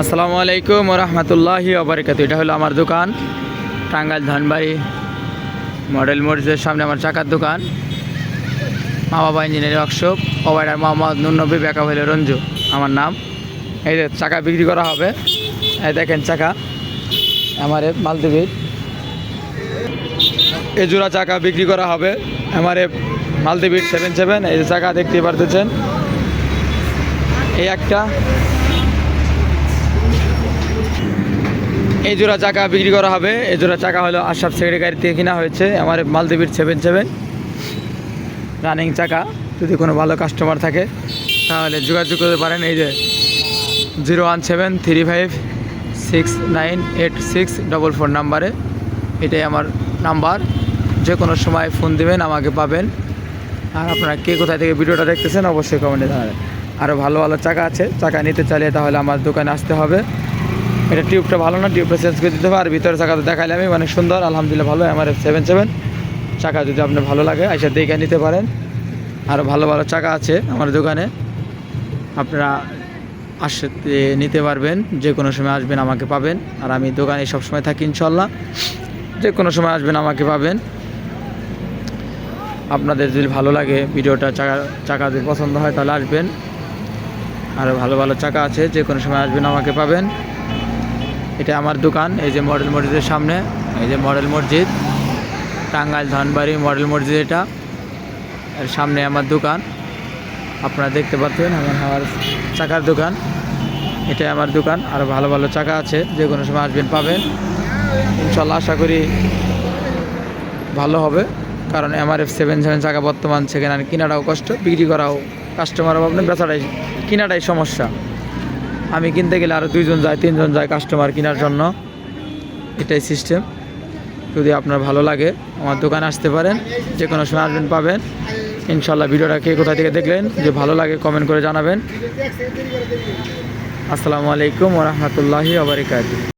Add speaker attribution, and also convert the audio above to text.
Speaker 1: আসসালামু আলাইকুম রহমতুল্লাহি ওবরাকাতু এটা হলো আমার দোকান, টাঙ্গাইল ধনবাড়ি মডেল মসজিদের সামনে আমার চাকার দোকান। মা বাবা ইঞ্জিনিয়ারিং ওয়ার্কশপ ওবাইডার মোহাম্মদ নুরনবী, বেকা হইল রঞ্জু, আমার নাম। এই যে চাকা বিক্রি করা হবে, এই দেখেন চাকা আমার মালদ্বীপের এই জোড়া চাকা বিক্রি করা হবে আমার মালদ্বীপের সেভেন সেভেন, এই চাকা দেখতে পারতেছেন। এই একটা এই জোড়া চাকা বিক্রি করা হবে। এই জোড়া চাকা হলো আশরাফ সেক্রেটারি গাড়ি থেকে কেনা হয়েছে। আমার মালদ্বীপের সেভেন সেভেন রানিং চাকা। যদি কোনো ভালো কাস্টমার থাকে, তাহলে যোগাযোগ করতে পারেন। এই যে zero one seven three five six nine eight six double four নাম্বারে। এটাই আমার নাম্বার। যে কোনো সময় ফোন দিবেন, আমাকে পাবেন। আর আপনারা কে কোথায় থেকে ভিডিওটা দেখতেছেন, অবশ্যই কমেন্টে জানাবেন। আরও ভালো ভালো চাকা আছে। চাকা নিতে চাইলে তাহলে আমার দোকানে আসতে হবে। এটা টিউবটা ভালো না, টিউবটা চেঞ্জ করে দিতে হবে। আর ভিতরে চাকা তো দেখাইলে আমি অনেক সুন্দর, আলহামদুলিল্লাহ ভালো, আমার সেভেন সেভেন চাকা যদি আপনার ভালো লাগে, আইসা দেখে নিতে পারেন। আরও ভালো ভালো চাকা আছে আমার দোকানে। আপনারা আসতে নিতে পারবেন, যে কোনো সময় আসবেন আমাকে পাবেন। আর আমি দোকানে সবসময় থাকি ইনশাল্লাহ যে কোনো সময় আসবেন আমাকে পাবেন। আপনাদের যদি ভালো লাগে ভিডিওটা, চাকা চাকা যদি পছন্দ হয় তাহলে আসবেন। আর ভালো ভালো চাকা আছে, যে কোনো সময় আসবেন আমাকে পাবেন। এটা আমার দোকান, এই যে মডেল মসজিদের সামনে, এই যে মডেল মসজিদ, টাঙ্গাইল ধনবাড়ি মডেল মসজিদ এটা, এর সামনে আমার দোকান। আপনারা দেখতে পাচ্ছেন আমার আমার চাকার দোকান, এটাই আমার দোকান, আর ভালো ভালো চাকা আছে, যে কোনো সময় আসবেন, পাবেন। ইনশাল্লাহ আশা করি ভালো হবে, কারণ এমআরএফ সেভেন সেভেন চাকা বর্তমান সেখানে কিনাটাও কষ্ট, বিক্রি করাও কাস্টমার অভাব নেই বেচাটাই কিনাটাই সমস্যা। আমি কিনতে গেলে আরও দুইজন যায়, তিনজন যায় কাস্টমার কেনার জন্য। এটাই সিস্টেম যদি আপনার ভালো লাগে, আমার দোকানে আসতে পারেন যে কোনো সময় আসবেন, পাবেন। ইনশাল্লাহ ভিডিওটা কে কোথা থেকে দেখলেন যে ভালো লাগে কমেন্ট করে জানাবেন। আসসালামু আলাইকুম ওরহমতুল্লাহি আবরিকাত